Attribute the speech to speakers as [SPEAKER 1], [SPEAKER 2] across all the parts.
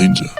[SPEAKER 1] Danger.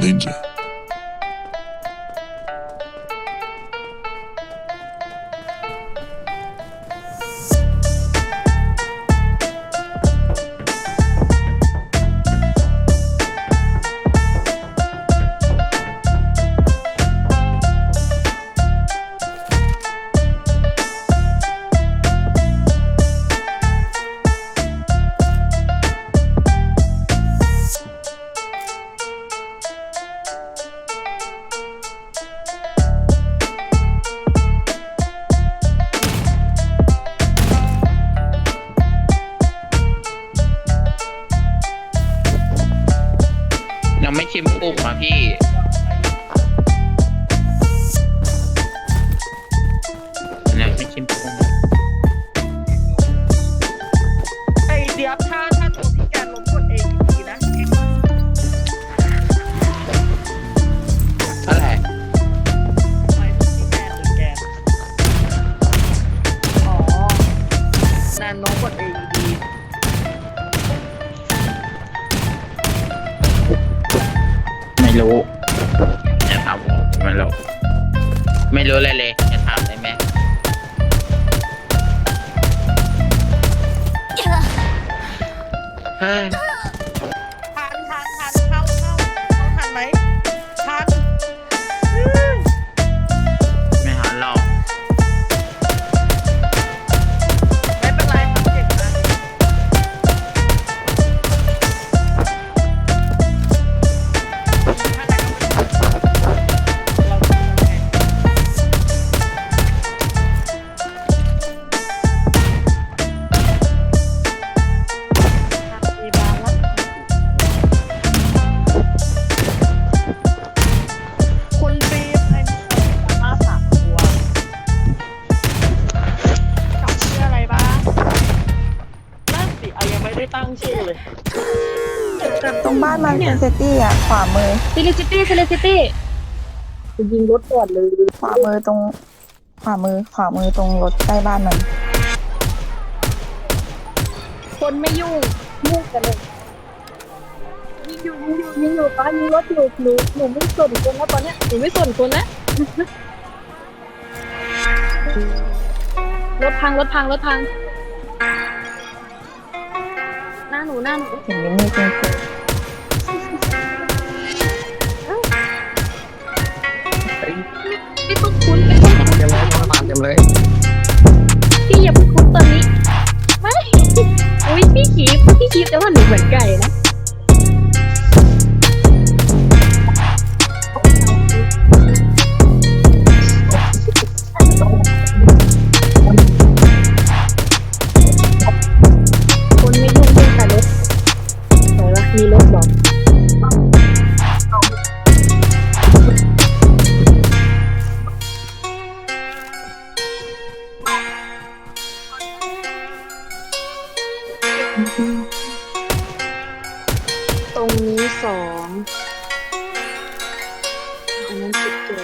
[SPEAKER 2] Ninja. กุ้งมาพี่ยังไม่ชิมกุ้ง
[SPEAKER 3] ไอเดียถ้าถ้าตัวพี่แกลบกดเองดีนะ
[SPEAKER 2] เท่าไร
[SPEAKER 3] ไม่พี่แกหรือแกอ๋อแนนน้องกดเอง
[SPEAKER 2] รู้จะถามผมไม่รู้ไม่รู้เลยเลย
[SPEAKER 3] ขวามือ
[SPEAKER 4] ซิ
[SPEAKER 5] ลิซิตี้ซิลิซิตี้ยิงรถก่อนเลย
[SPEAKER 4] ขวามือตรง ขวามือขวามือตรงรถใกล้บ้านมัน
[SPEAKER 5] คนไม่ยุ่งยุ่งกันเลยยิงอยู่ยิงอยู่ยิงอยู่ป้ายิงรถอยู่หนูหนูไม่สนคนแล้วตอนเนี้ยหนูไม่สนคนแล้วรถพังรถพังรถพังหน้าหนูหน้าหนู
[SPEAKER 4] เห็นมินี่จริง
[SPEAKER 5] ไม่ต้องคุ้นไม่ต้องคุ้น
[SPEAKER 6] เต็มเลยมาเต็มเลย
[SPEAKER 5] พี่อย่าเพิ่งคุ้นตอนนี้ไม่อุ้ยพี่ขีบพี่ขีบแต่ว่าหนูเหมือนไก่นะ ตรงนี้สองอันนั้นสิบตัว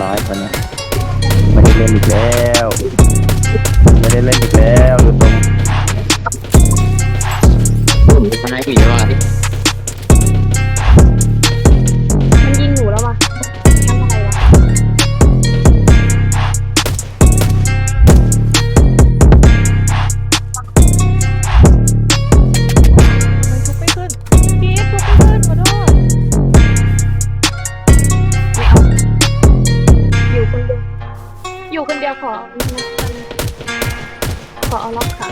[SPEAKER 5] ร้
[SPEAKER 1] อยตอนนี้ไม่ได้เล่นอีกแล้ว ไม่ได้เล่นอีกแล้ว
[SPEAKER 2] อ
[SPEAKER 5] ยู่ตรง เดียวขอ ขอเอาล็อกค่ะ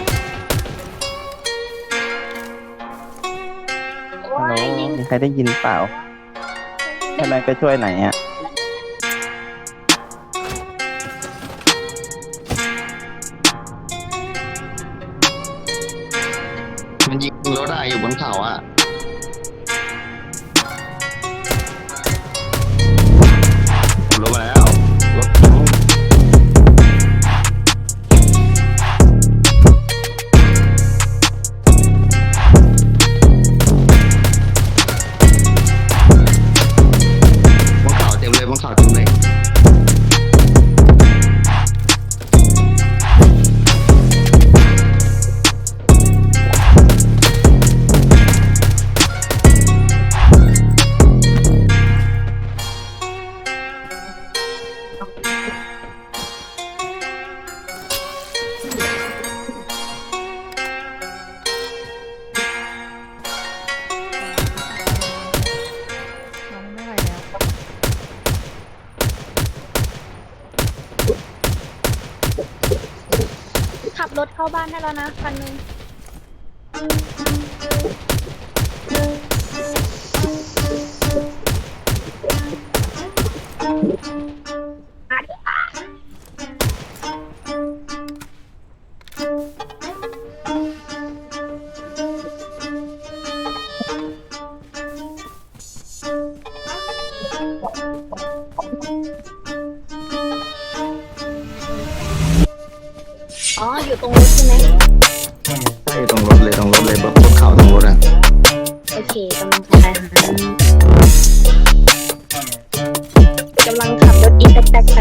[SPEAKER 1] ฮัลโหลมีใครได้ยินเปล่าทำไมไปช่วยไหนอะ
[SPEAKER 2] มันยิงรถได้อยู่บนเขาอะ
[SPEAKER 1] ผมล
[SPEAKER 3] งมาแล้ว
[SPEAKER 5] เข้าบ้านได้แล้วนะคันหนึง กำลังขับรถอีแต๊กไป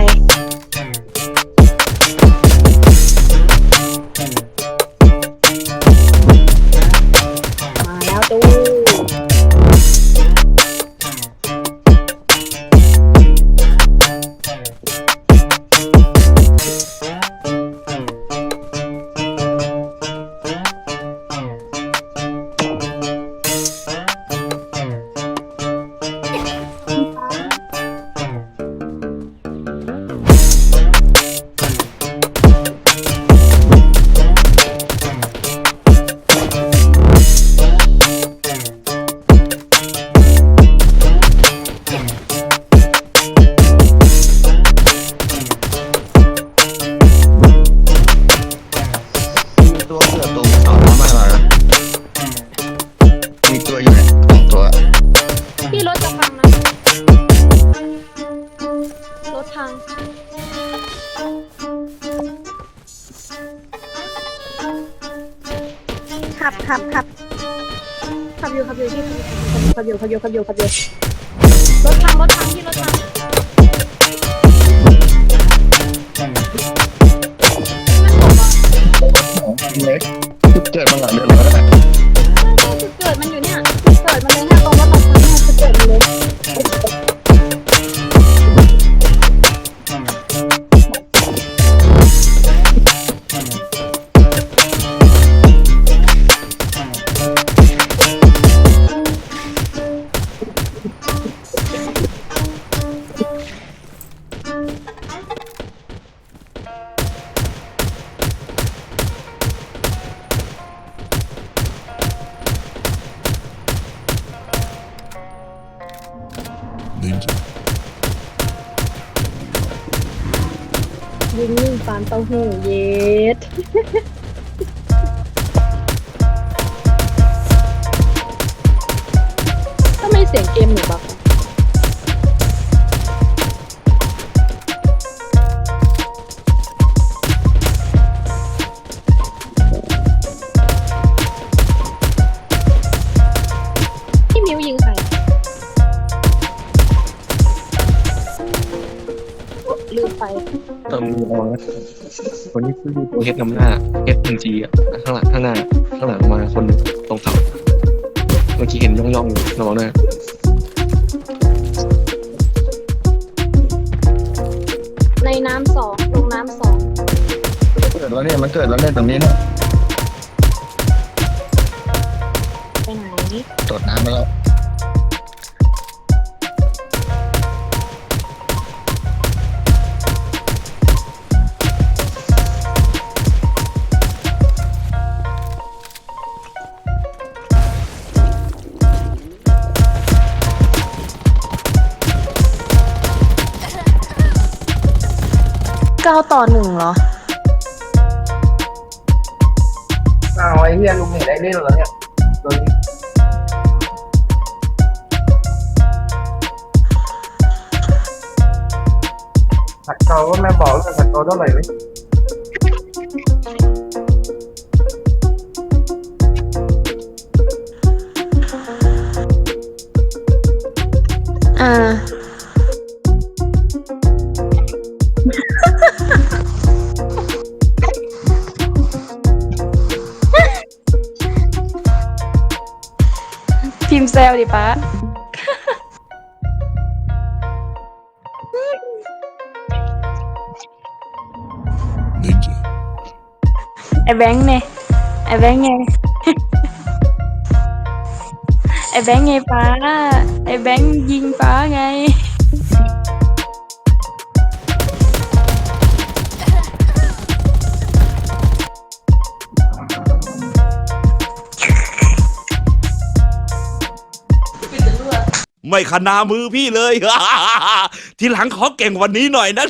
[SPEAKER 2] ขับ
[SPEAKER 5] ขับขับขับอยู่ขับอยู่ที่ขับอยู่ขับอยู่ขับอยู่ขับอยู่รถทางรถ
[SPEAKER 2] ทาง
[SPEAKER 5] ที่รถทาง ฟาร์เต้าหู้เย็ด ค
[SPEAKER 6] นที่ซื้อตัวเฮดนำหน้าเฮดหนึ่งจีอะข้างหลังข้างหน้าข้างหลังมาคนตรงเขาเมื่อกี้เห็นย่องย่องๆอยู่ระวังด้วย
[SPEAKER 5] ในน้ำสองลงน้ำสอง
[SPEAKER 7] เกิดแล้วเนี่ยมันเกิดแล้วเนี่ยตรงนี้เนี่ย
[SPEAKER 5] ไปไหน
[SPEAKER 7] ตดน้ำไปแล้ว
[SPEAKER 4] ต่อหนึ่งเหรอ
[SPEAKER 7] อ้าไอ้เฮียลุงเห็นได้เล่นแล้วเนี่ยตัวนี้สักเกาก็แม่บอกว่าผักเกาเท่าไหร่ไหม
[SPEAKER 4] ซวดิป้าไอแบงค์เนี่ยไอแบงค์ไง ไอแบงค์ไงป้า ไอแบงค์ยิงป้าไง
[SPEAKER 8] ไม่ขนามือพี่เลย ทีหลังขอเก่งวันนี้หน่อยนะ